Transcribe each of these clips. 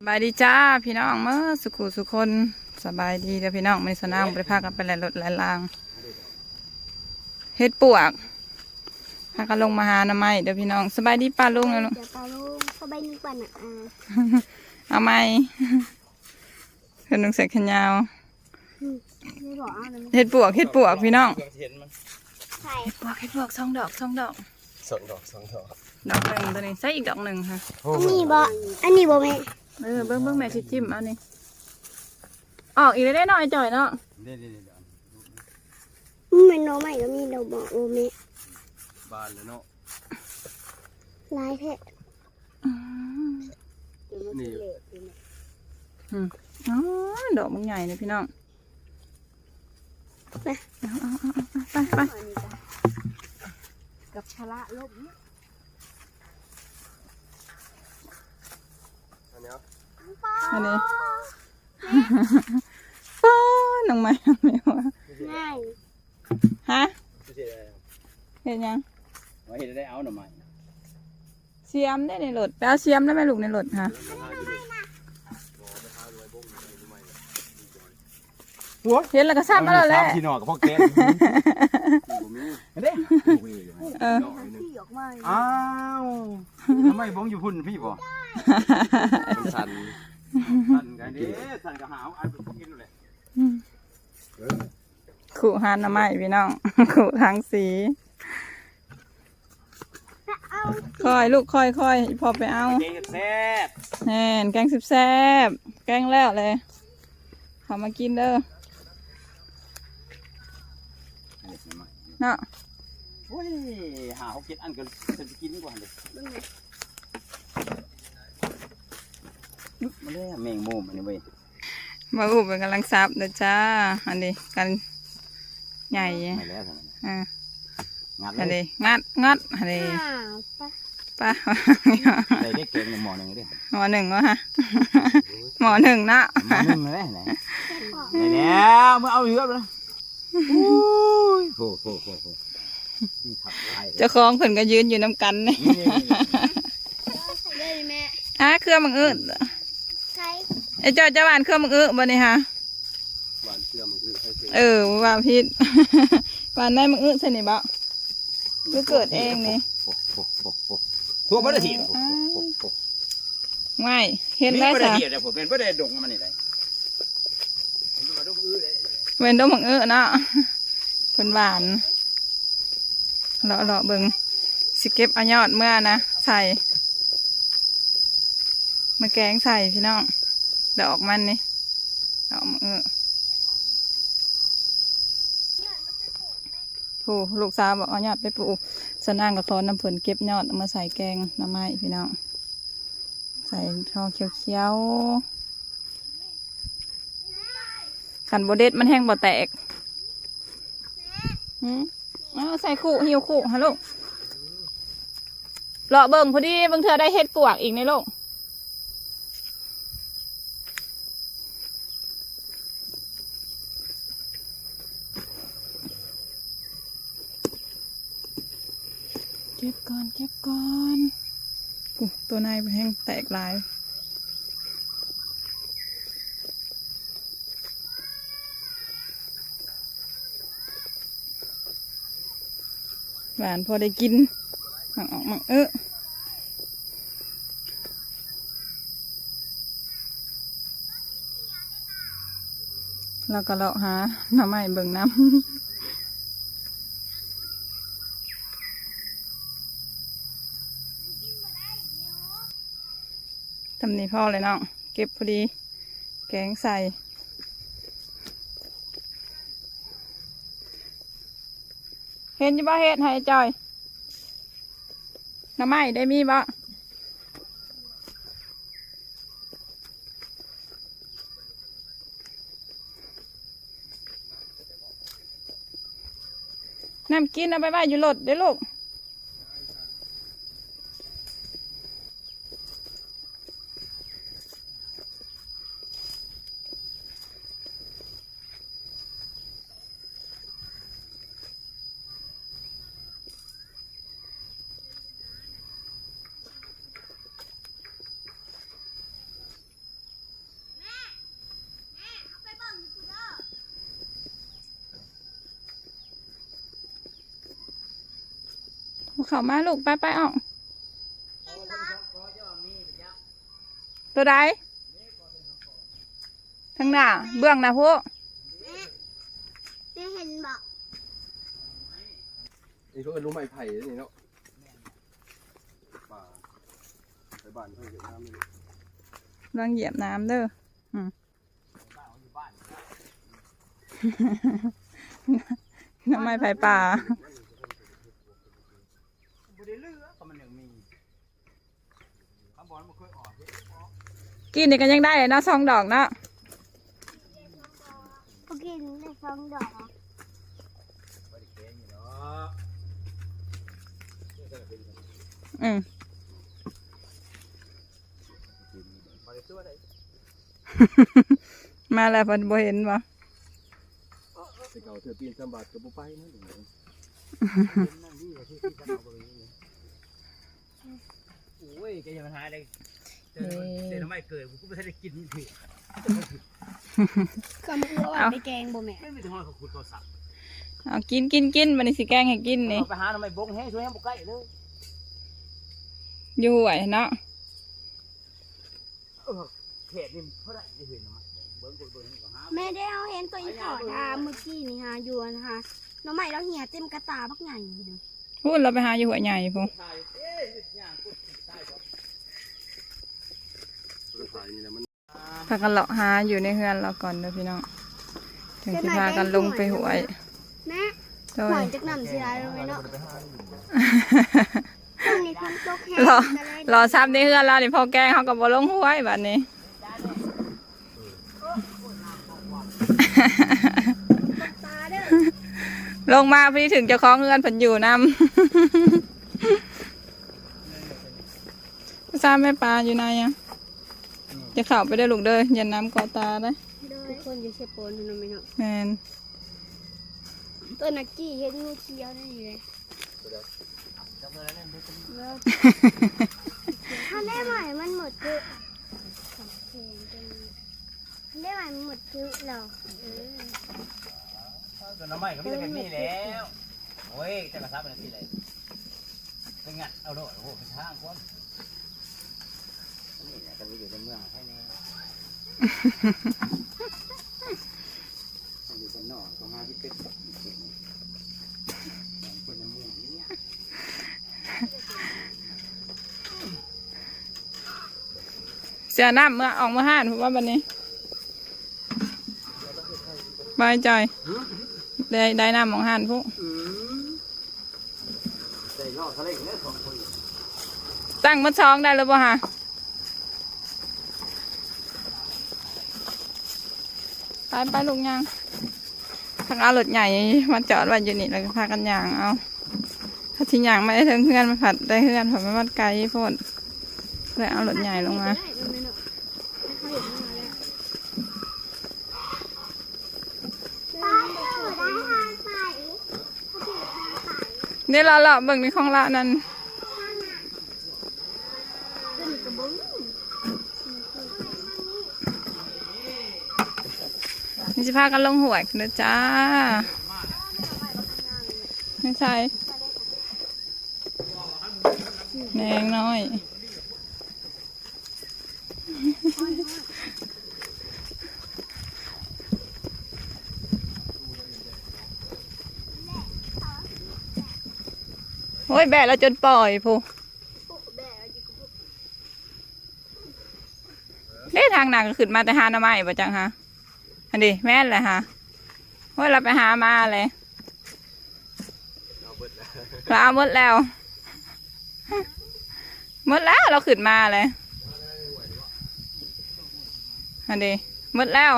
สบายดีจ้าพี่น้องเมื่อสุขุสุคนสบายดีเด้อพี่น้องไม่สนามไปพากันไปแหล่รถแหล่ลางเฮ็ดปวกพากันลงมาหาหน้ำไม้เด้อพี่น้องสบายดีป้าลุงแล้วลูกเดี๋ยวปลาลูกเข้าไปนึกปันอะอ่าเอาไม้เพิ่นนุ่งใส่แขนยาวไม่บอกเอาเลยเฮ็ดปวกเฮ็ดปวกพี่น้องเห็นมันใส่เฮ็ดปวกเฮ็ดปวกสองดอกสองดอกสองดอกสองดอกดอกหนึ่งตัวนี้ใส่อีกดอกหนึ่งค่ะอันนี้บ่อันนี้บ่แม่ เออเบิ้งเบิ้งแม่สิจิ้มเอานี่ออกอีกเลยได้หน่อยจ่อยเนาะเดี๋ยวเดี๋ยวเดี๋ยวมันเป็นโนใหม่ก็มีดอกบอกโอเมะบานเลยเนาะลายแท้อืมนี่อืมอ๋อดอกมันใหญ่เลยพี่น้องไปเอาเอาเอาเอาไปไปกับชะละลบอันเนี้ย อันนี้ป้าน้องไม้น้องไม้วะง่ายฮะไม่ใช่อะไรเห็นยังว่าเห็นได้เอาหน่อไม้เสียมได้ในรถไปเอาเสียมได้ไหมลูกในรถฮะหัวเห็นแล้วก็ซ้ำมาแล้วแหละที่นอนกับพ่อแกเด้เออที่ออกมาอ้าวทำไมบ้องอยู่พุ่นพี่บ่สั่น สั่นกันดิสั่นกับหาวอันเป็นกินเลยขู่หานน้ำไม้พี่น้อง ขู่ทางสีคอยลูกคอยคอยพอไปเอาเจ๊แซ่บแน่นแกงสิบแซบแกงแล้วเลยเขามากินเด้อเนาะโอ้ยหาเขากินอันก็จะกินกว่าเลย มาเลยแมงมุมอันนี้เว้ยมาอุบเป็นกำลังซับเด้อจ้า อันนี้กันใหญ่ไม่แล้วทำไมอ่างัดอันเลยนี้งัดงัดอันนี้อ้าวปะป้าได้ได้เก่งหมอหนึ่งดิหมอหนึ่งวะฮะหมอหนึ่งเนาะหมอหนึ่งเลยไหนไหนแล้วเมื่อเอาเยอะเลยโอ้ยโหโหโหโหนี่ขับไล่เจ้าของเพิ่นก็ยืนอยู่น้ำกันนี่นี่นี่นี่ใส่เลยแม่อะเครื่องมังอึด ใส่ไอ้จอยจะหวานเครื่องมังอึบ่นี่ฮะหวานเชื่อมันคือให้เชื่อเออว่าพิษหวานได้มังอึใช่นี่บ่คือเกิดเองนี่โอ้โหโอ้โหทั่วประเทศโอ้โหโอ้โหไม่เห็นแล้วประจ้ะเทศแต่ผมเป็นประเทศดงมันนี่เลยผมเป็นประเทศอื้อเลยเว้นดมมังอึเนาะเพิ่นหวานเลาะเลาะเบิ่งสิเก็บเอายอดเมื่อนะใส่ มาแกงใส่พี่น้องดอกมันนี่ดอกมังอึโอ้ลูกสาวบอกเอายอดไปปลูกสนางกับคอนน้ำผลเก็บยอดเอามาใส่แกงหน้ำไม้พี่น้อง ใส่ทองเขียวๆขันโบเด็ดมันแห้งบ่แตกหืมเอาใส่คู่หิวคู่ฮะลูกเลาะเบิ่งพอดีเบิ่งเธอได้เฮ็ดปวกอีกในโลก เก็บก่อนเก็บก่อนกูตัวนายแห้งแตกลาย หวานพอได้กินมังออกมังเออแล้วก็เลาะหาหน้ำไม้เบิ่งน้ำำนี้พ่อเลยน้องเก็บพอดี แกงใส่เห็นจะบ่เฮ็ดให้จอยน้ำไม้ได้มีบ่น้ำกินเอาไปไว้อยู่รถเด้อลูก เข้ามาลูกไปไปออกตัวใดทางหน้าเบื้องหนะพวกแม่เห็นบอกนี่เขาเป็นรู้ไม้ไผ่นี่เนาะป่าไปบ้านเพิ่นเก็บน้ำนี่ลองเหยียบน้ำเด้ออืมน้ำไม้ไผ่ป่าบ่ ได้เลือกก็มันยังมีคำบอกมันเคยออกเด้กินนี่ก็ยังได้เลยเนาะสองดอกเนาะก็กินได้สองดอกบ่ได้แข็งอยู่เนาะอืมบ่ได้ตัวใดมาแล้วเพิ่นบ่เห็นบ่ สิเก่าเถื่อปีนสมบัติกับบ่ไปนะเดี๋ยวนี้ โอ้ยแกยังมันหายเลยเจอเจอทำไมเกิดกูไม่ได้กินนี่ผิดก็มือว่าไปแกงบ่แม่ไม่มีแต่ห้อยเขาขุดเขาสับเอากินกินกินบัดนี้สิแกงให้กินนี่ไปหาทำไมบงแห้งช่วยให้บุกใกล้เลยอยู่ห่วยเนาะเขตนี่เท่าไหร่จะเห็นทำไมเบิ้งกูเบิ้งนี่ก็หาแม่ได้เอาเห็นตัวอีถอดอะเมื่อกี้นี่ฮะอยู่นะคะ น้องใหม่เราเหี่ยเต็มกระตาบักใหญ่เลยพูดเราไปหาอยู่ห่วยใหญ่พุ่นตายเอ๊ะย่างกูตายก่อนตัวถ่ายนี่แหละมันพากันเลาะหาอยู่ในเฮือนเราก่อนเด้อพี่น้อง ถึงสิพากันลงไปห่วยแม่โดหวยยจักหนำสิร้ายลงไปเนาะช่วงนี้ฝนตกแห้งรอก็เลยรอซ้ำในเฮือนเรานี่พอแกงเขาก็บ่ลงห้วยบัดนี้ตาเด้อ ลงมาพี่ถึงเจ้าของเฮือนเพิ่นอยู่นำทราบแม่ปลาอยู่ไหนอะจะเข้าไปได้อลูกเด้ออย่าน้ำกอตาได้อทุกคนอยู่เชฟโปนน้องไม่เนาะแมนตัวนักกี้เห็นงูเขียวนั่นนี่เลยจับเงินแล้วเนี่ยแล้วถ้าได้ใหม่มันหมดคือได้ใหม่มันหมดคือเรา เออตัวน้ำใหม่ก็ไม่ได้แบบนี้แล้วโอ้ยจะกระซับเป็นที่ไหนเป็นงัดเอาโดดโอ้โหเป็นทางคนนี่แหละกันอยู่ในเมืองให้แน่อยู่กันนอกต้องหาที่เป็ดคนยังม่วงเนี่ยเสียน้ำเมื่อออกเมาห้านว่าบันนี้บายใจอย ได้ได้น้ำของห้านพวกใส่ล่อทะเลเนี่ยสองคนตั้งมัดช้องได้หรือเปล่ฮะไปไปลูกยางทางเอารถใหญ่มาจอดไว้อยู่นี่แล้วก็พากันยางเอาถ้าทิ้งยางไม่ได้ถึงเพื่อนมาผัดได้เพื่อนผัดไม่มัดไกลพ่นเลยเอารถใหญ่ลงมา ได้น้องไม่เนาะให้เขาเห็นมาแล้วไปเถอะได้ทางไป เดี๋ยวเราละเบิ่งในของละนั่นขึ้นกระบุงนี่จะพากันลงหวยนนะจ้าไม่ใช่แนงน้อย อ้ยแบะแล้วจนปล่อยพูเด้ทางหนักก็ขึ้นมาแต่หาหน้าไม้ป่ะจังฮะอันนี้แม่นเลยฮะโอ้ยเราไปหามาเลยเอาเบิดแล้วเราเอาหมดแล้วหมดแล้วเราขึ้นมาเลยอันนี้หมดแล้ว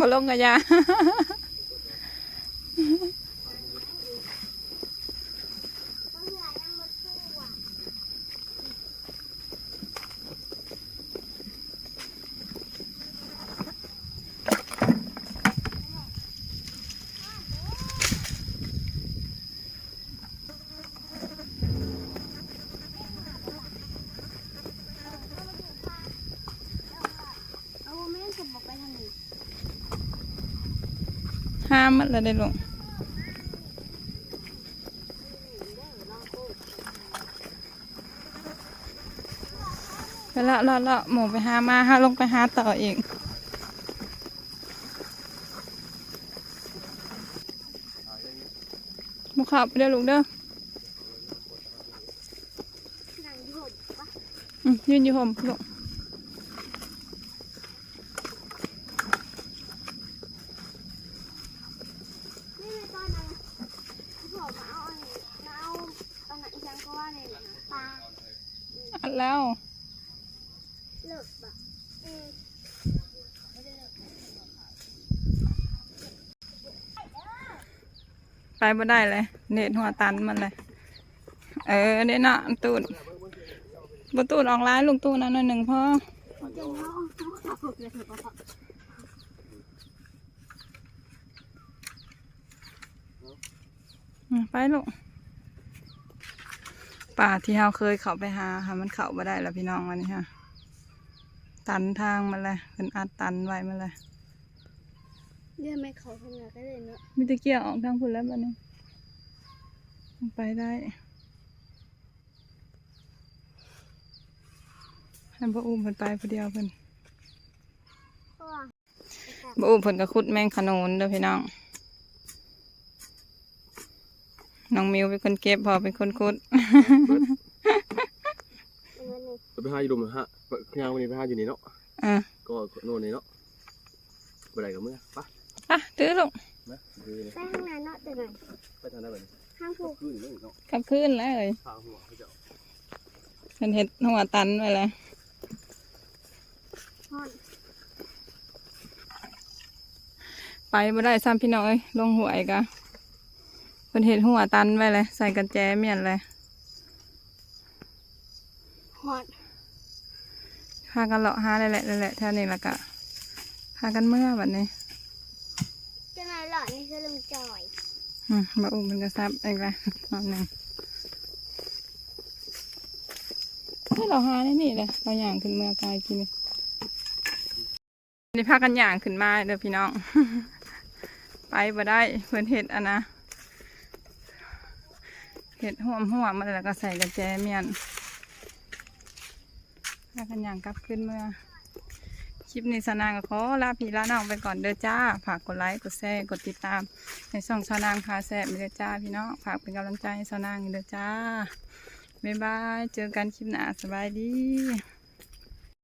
มาลงกันยา มันละได้ลงไปละละละหมูไปหามาฮะลงไปหาต่ออีกบุขับไปเด้อลูกเด้ออือยืนอยู่ห่มลูก แล้วเลิกปะอืมไปบ่ได้เลย เน็ตหัวตันมันเลย เออเน็ตน่ะตูดบตูดออกร้ายลุงตูดนั่นหน่อยหนึ่งพ่อไปลูก ป่าที่เราเคยเข้าไปหาค่ะมันเข้ามาได้แล้วพี่น้องวันนี้ค่ะตันทางมาเลยเป็นอัดตันไว้มาเลยเรียกไม่เขาทำงานก็เลยเนาะมีตะเกียงออกทางพุ่นแล้วบัดนี้ไปได้ให้บ่อุ้มเพิ่นไปผู้เดียวเพิ่นเพราะว่าบ่อุ้มเพิ่นก็ขุดแมงขนุนเด้อพี่น้อง น้องมิวเป็นคนเก็บพอเป็นคนขุดเงินนี่ไปหาอยู่ดุมฮะยางวันนี้ไปหาอยู่นี่เนาะอะก็โน่นนี่เนาะไปไหนกับเมื่อปะอะถือลูกนะดูนี่ไปข้างในเนาะแต่หน่อยไปทางไหนแบบนี้ห้างผูกขึ้นเลยเนาะกลับคืนแล้วเอ้ยทางหัวเขาจะเพิ่นเฮ็ดหัวตันไว้เลยห่อนไปบ่ได้ซ้ำพี่น้องเอ้ยลงหวยกะ เพิ่นเฮ็ดหัวตันไว้เลย ใส่กันแจเมียนเลยห่อนพากันเลาะหาเลยแหละเลยแหละแถวนี้และกะพากันเมื่อบัดนี้จะไหนหลอดนี่คือลุงจอยอืมมาอุ้มมันก็ซับอีกแล้วรอบหนึ่งให้เราหาได้นี่เลยเราย่างขึ้นเมื่อกายกินนี่พากันย่างขึ้นมาเด้อพี่น้อง ไปบ่ได้เพื่อนเห็ดอันนะ เห็ดห่วมห่วมมาแล้วก็ใส่กระแจเมียนถ้ากันย่างกลับขึ้นเมื่อ คลิปนี้สนางก็ขอลาพี่ลาน้องไปก่อนเด้อจ้าฝากกดไลค์กดแชร์กดติดตาม ในช่องสนางพาแซ่บเด้อจ้าพี่น้องฝากเป็นกำลังใจให้สนางเด้อจ้าบ๊ายบายเจอกันคลิปหน้าสบายดี